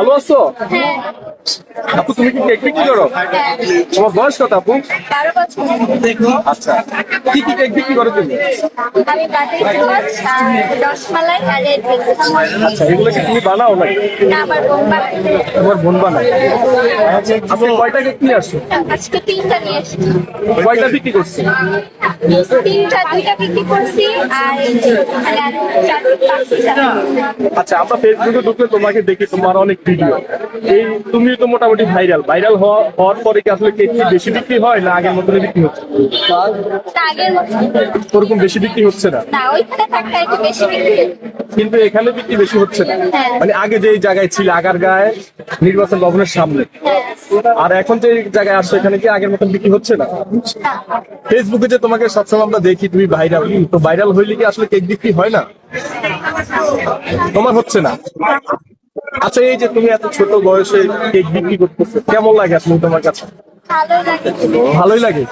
ভালো আছো? হ্যাঁ। আপু তুমি কি বিক্রি করো? হ্যাঁ। তোমার বয়স কত আপু? আচ্ছা। কি কি কেক বিক্রি করো তুমি? আমি বাটার স্কচ রসমালাই আর রেড আচ্ছা এগুলো কি তুমি বানাও নাকি? না আমার বোন বানায়। তোমার বোন বানায়। আচ্ছা কয়টা কেক নিয়ে আসছো? আজকে তিনটা নিয়ে এসেছি। কয়টা বিক্রি করছ? তিনটা দুইটা বিক্রি করছি আর এই যে আর চারটে আচ্ছা আমরা ফেসবুকে ঢুকলে তোমাকে দেখি তোমার অনেক ভিডিও। এই তুমি তো মোটামুটি ভাইরাল ভাইরাল হওয়ার পরে কি আসলে কেক বেশি বিক্রি হয় না আগের মতনই বিক্রি হচ্ছে? ওরকম বেশি বিক্রি হচ্ছে না? না ওইখানে থাকতে একটু বেশি বিক্রি কিন্তু এখানে বিক্রি বেশি হচ্ছে না? হ্যাঁ। মানে আগে যে জায়গায় ছিল আগার গায়ে নির্বাচন ভবনের সামনে হ্যাঁ। আর এখন যে জায়গায় আসছো এখানে কি আগের মতন বিক্রি হচ্ছে না? ফেসবুকে যে তোমাকে সবসময় আমরা দেখি তুমি ভাইরাল তো ভাইরাল হইলে কি আসলে কেক বিক্রি হয় না? তোমার হচ্ছে না? আচ্ছা এই যে তুমি এত ছোট বয়সে কেক বিক্রি করতেছো কেমন লাগে আসলে তোমার কাছে? ভালোই লাগে?